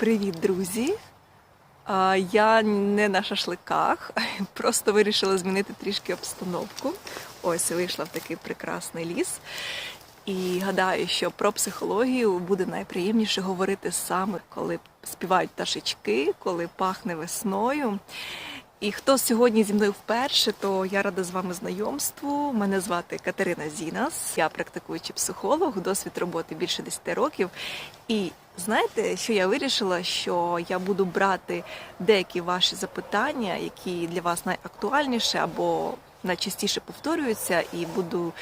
Привіт, друзі! Я не на шашликах, просто вирішила змінити трішки обстановку. Ось вийшла в такий прекрасний ліс. І гадаю, що про психологію буде найприємніше говорити саме, коли співають пташечки, коли пахне весною. І хто сьогодні зі мною вперше, то я рада з вами знайомству. Мене звати Катерина Зінас. Я практикуючий психолог, досвід роботи більше 10 років. І знаєте, що я вирішила, що я буду брати деякі ваші запитання, які для вас найактуальніші або найчастіше повторюються, і буду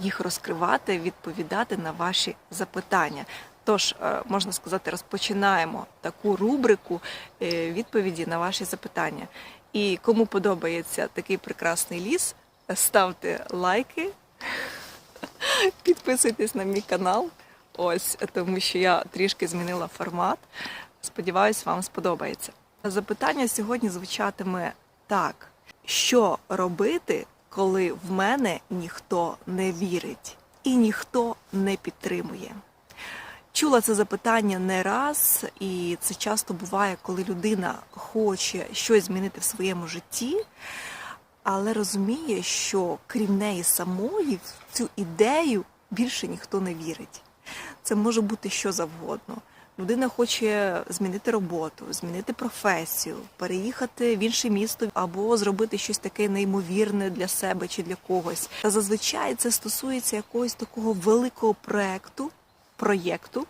їх розкривати, відповідати на ваші запитання. Тож, е, можна сказати, розпочинаємо таку рубрику е, відповіді на ваші запитання. І кому подобається такий прекрасний ліс, ставте лайки, підписуйтесь на мій канал. Ось тому, що я трішки змінила формат. Сподіваюсь, вам сподобається. Запитання сьогодні звучатиме так: що робити, коли в мене ніхто не вірить і ніхто не підтримує? Чула це запитання не раз, і це часто буває, коли людина хоче щось змінити в своєму житті, але розуміє, що крім неї самої в цю ідею більше ніхто не вірить. Це може бути що завгодно. Людина хоче змінити роботу, змінити професію, переїхати в інше місто або зробити щось таке неймовірне для себе чи для когось. Та зазвичай це стосується якогось такого великого проекту, проєкту,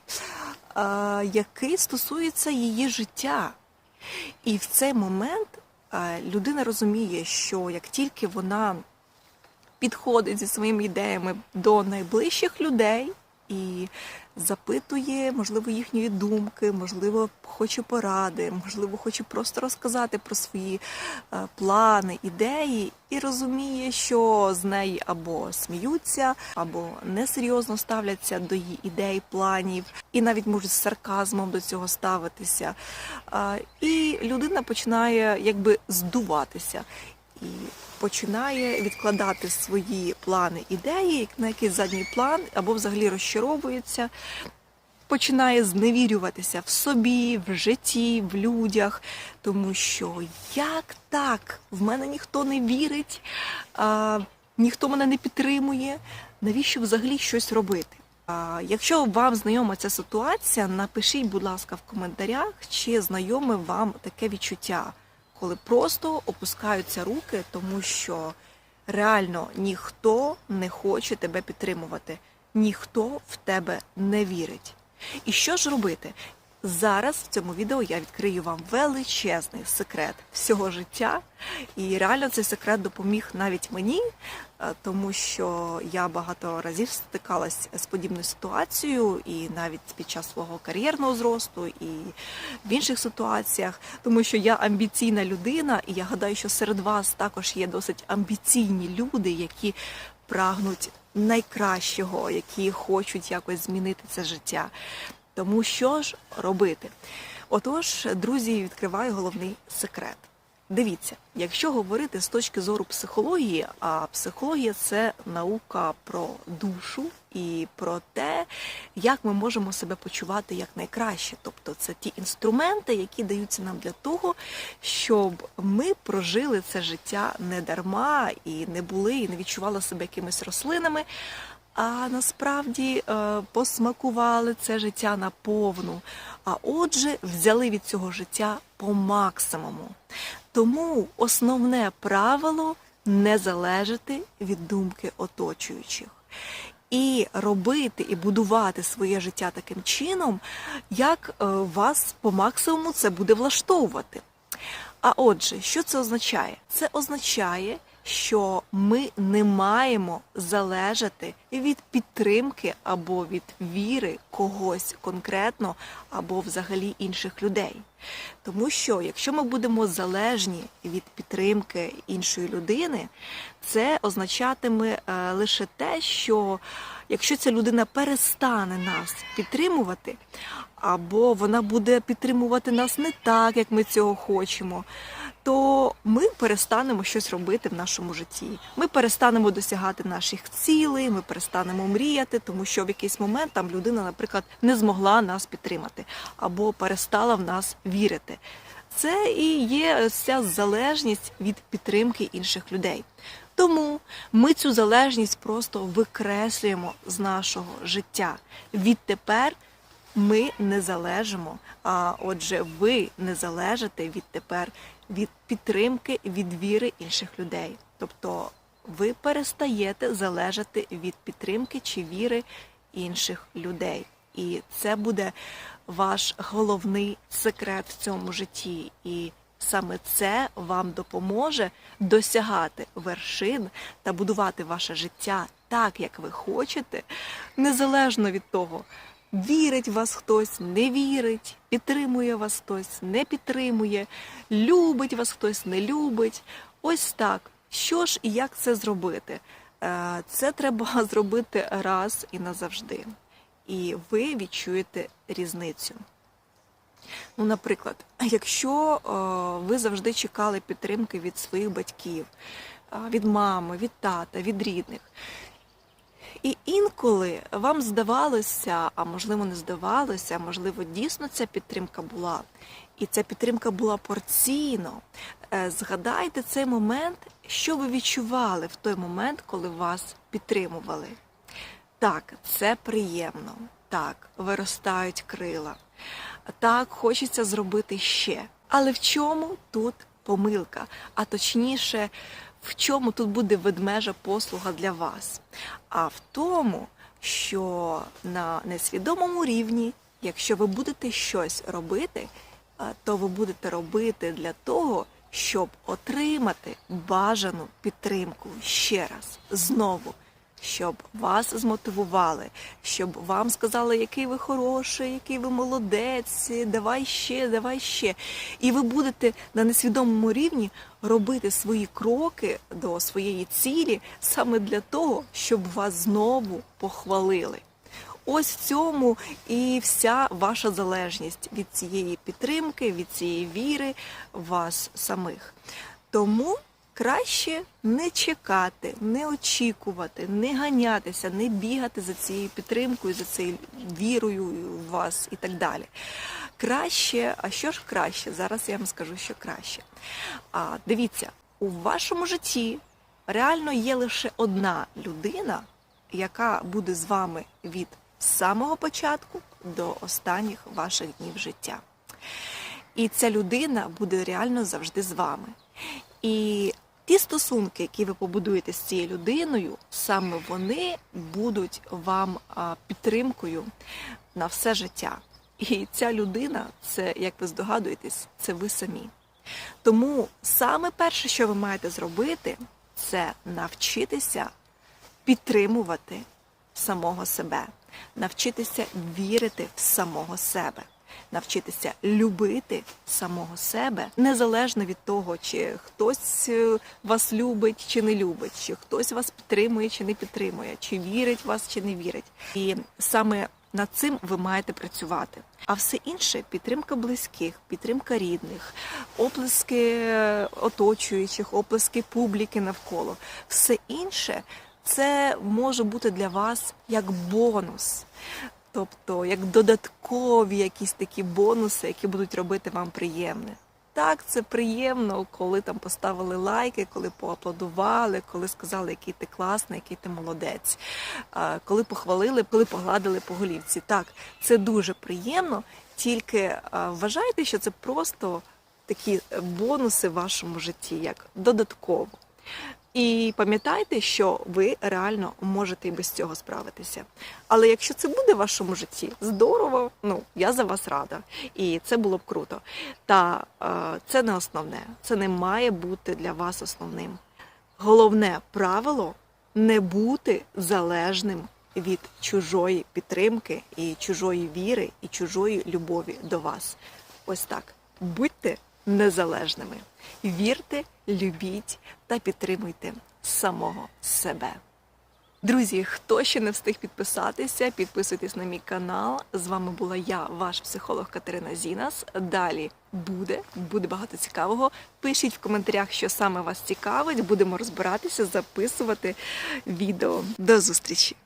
який стосується її життя. І в цей момент людина розуміє, що як тільки вона підходить зі своїми ідеями до найближчих людей і запитує, можливо, їхньої думки, можливо, хоче поради, можливо, хоче просто розказати про свої е, плани, ідеї, і розуміє, що з неї або сміються, або несерйозно ставляться до її ідей, планів, і навіть можуть з сарказмом до цього ставитися. І людина починає якби здуватися. І починає відкладати свої плани, ідеї на якийсь задній план, або взагалі розчаровується, починає зневірюватися в собі, в житті, в людях, тому що як так? В мене ніхто не вірить, а, ніхто мене не підтримує. Навіщо взагалі щось робити? Якщо вам знайома ця ситуація, напишіть, будь ласка, в коментарях, чи знайоме вам таке відчуття коли просто опускаються руки, тому що реально ніхто не хоче тебе підтримувати, ніхто в тебе не вірить. І що ж робити? Зараз в цьому відео я відкрию вам величезний секрет всього життя, і реально цей секрет допоміг навіть мені, е, тому що я багато разів стикалась з подібною ситуацією, і навіть під час свого кар'єрного зросту, і в інших ситуаціях, тому що я амбіційна людина, і я гадаю, що серед вас також є досить амбіційні люди, які прагнуть найкращого, які хочуть якось змінити це життя. Тому що ж робити? Отож, друзі, відкриваю головний секрет. Дивіться, якщо говорити з точки зору психології, а психологія це наука про душу і про те, як ми можемо себе почувати як найкраще. Тобто це ті інструменти, які даються нам для того, щоб ми прожили це життя не дарма і не були, і не відчували себе якимись рослинами а насправді е, посмакували це життя наповну. А отже, взяли від цього життя по максимуму. Тому основне правило не залежати від думки оточуючих. І робити і будувати своє життя таким чином, як е, вас по максимуму це буде влаштовувати. А отже, що це означає? Це означає, що ми не маємо залежати від підтримки або від віри когось конкретно, або взагалі інших людей. Тому що якщо ми будемо залежні від підтримки іншої людини, це означатиме е, лише те, що якщо ця людина перестане нас підтримувати, або вона буде підтримувати нас не так, як ми цього хочемо то ми перестанемо щось робити в нашому житті. Ми перестанемо досягати наших цілей, ми перестанемо мріяти, тому що в якийсь момент там людина, наприклад, не змогла нас підтримати або перестала в нас вірити. Це і є ця залежність від підтримки інших людей. Тому ми цю залежність просто викреслюємо з нашого життя. Відтепер ми не залежимо. А отже, ви не залежите відтепер від підтримки, від віри інших людей. Тобто ви перестаєте залежати від підтримки чи віри інших людей. І це буде ваш головний секрет в цьому житті. І саме це вам допоможе досягати вершин та будувати ваше життя так, як ви хочете, незалежно від того, вірить в вас хтось, не вірить, підтримує вас хтось, не підтримує, любить вас хтось, не любить. Ось так. Що ж і як це зробити? Е, Це треба зробити раз і назавжди. І ви відчуєте різницю. Ну, наприклад, якщо е, ви завжди чекали підтримки від своїх батьків, е, від мами, від тата, від рідних, і інколи вам здавалося, а можливо не здавалося, можливо, дійсно ця підтримка була, і ця підтримка була порційно. Е, Згадайте цей момент, що ви відчували в той момент, коли вас підтримували. Так, це приємно. Так, виростають крила. Так, хочеться зробити ще. Але в чому тут помилка? А точніше, в чому тут буде ведмежа послуга для вас? А в тому, що на несвідомому рівні, якщо ви будете щось робити, то ви будете робити для того, щоб отримати бажану підтримку ще раз знову щоб вас змотивували, щоб вам сказали, який ви хороший, який ви молодець, давай ще, давай ще. І ви будете на несвідомому рівні робити свої кроки до своєї цілі саме для того, щоб вас знову похвалили. Ось в цьому і вся ваша залежність від цієї підтримки, від цієї віри вас самих. Тому краще не чекати, не очікувати, не ганятися, не бігати за цією підтримкою, за цією вірою в вас і так далі. Краще, а що ж краще? Зараз я вам скажу, що краще. А дивіться, у вашому житті реально є лише одна людина, яка буде з вами від самого початку до останніх ваших днів життя. І ця людина буде реально завжди з вами. І ті стосунки, які ви побудуєте з цією людиною, саме вони будуть вам підтримкою на все життя. І ця людина, це, як ви здогадуєтесь, це ви самі. Тому саме перше, що ви маєте зробити, це навчитися підтримувати самого себе, навчитися вірити в самого себе, навчитися любити самого себе, незалежно від того, чи хтось е, вас любить чи не любить, чи хтось вас підтримує чи не підтримує, чи вірить в вас, чи не вірить. І саме над цим ви маєте працювати. А все інше підтримка близьких, підтримка рідних, оплески е, оточуючих, оплески публіки навколо. Все інше це може бути для вас як бонус. Тобто як додаткові якісь такі бонуси, які будуть робити вам приємне. Так, це приємно, коли там поставили лайки, коли поаплодували, коли сказали, який ти класний, який ти молодець, коли похвалили, коли погладили по голівці. Так, це дуже приємно, тільки вважайте, що це просто такі бонуси в вашому житті, як додатково. І пам'ятайте, що ви реально можете і без цього справитися. Але якщо це буде в вашому житті, здорово, ну я за вас рада, і це було б круто. Та е, це не основне, це не має бути для вас основним. Головне правило не бути залежним від чужої підтримки і чужої віри, і чужої любові до вас. Ось так. Будьте незалежними. Вірте, любіть та підтримуйте самого себе. Друзі, хто ще не встиг підписатися, підписуйтесь на мій канал. З вами була я, ваш психолог Катерина Зінас. Далі буде, буде багато цікавого. Пишіть в коментарях, що саме вас цікавить. Будемо розбиратися, записувати відео. До зустрічі!